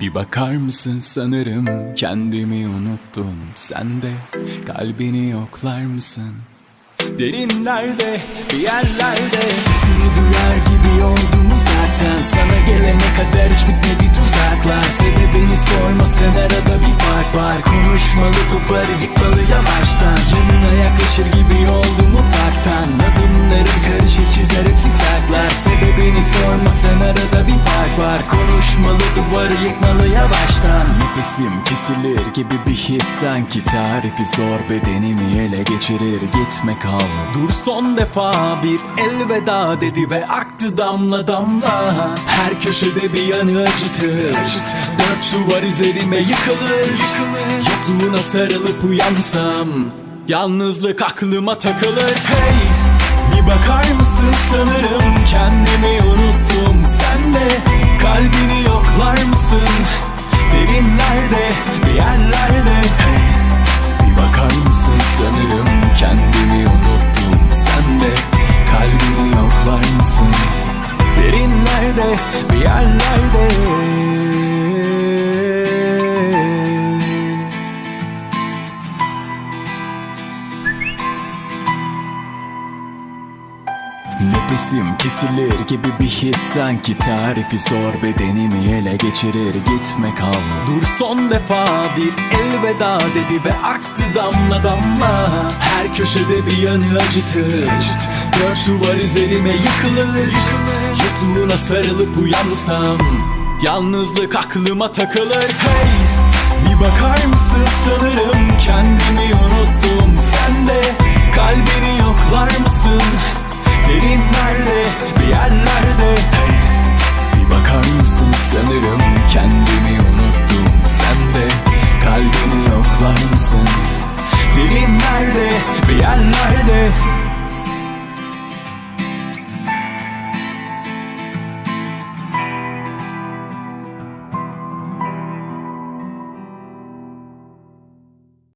Bir bakar mısın? Sanırım kendimi unuttum. Sen de kalbini yoklar mısın? Derinlerde bir yerlerde Sesini duyar gibi oldum uzaktan. Sana gelene kadar hiç bitmedi tuzaklar. Sebebini sormasın arada bir fark var. Konuşmalı duvarı yıkmalı yavaştan. Yanına yaklaşır gibi oldum ufaktan. Adımlarım Sebebini sormasın arada bir fark var. Konuşmalı duvarı yıkmalı yavaştan. Nefesim kesilir gibi bir his sanki Tarifi zor bedenimi ele geçirir. Gitme kal. Dur son defa bir elveda dedi ve aktı damla damla. Her köşede bir yanı acıtır. Dört duvar üzerime yıkılır. Yokluğuna sarılıp uyansam Yalnızlık aklıma takılır. Hey bir bakar mısın sanırım kendimi Derinlerde bir yerlerde. Nefesim kesilir gibi bir his sanki Tarifi zor bedenimi ele geçirir gitme kal Dur son defa bir elveda dedi ve aktı damla damla. Her köşede bir yanı acıtır Kör duvar üzerime yıkılır. Yokluğuna sarılıp uyansam Yalnızlık aklıma takılır. Hey bir bakar mısın? Sanırım Kendimi unuttum. Sende Kalbini yoklar mısın? Derinlerde bir yerlerde. Hey bir bakar mısın? Sanırım Kendimi unuttum. Sende Kalbini yoklar mısın? Derinlerde bir yerlerde.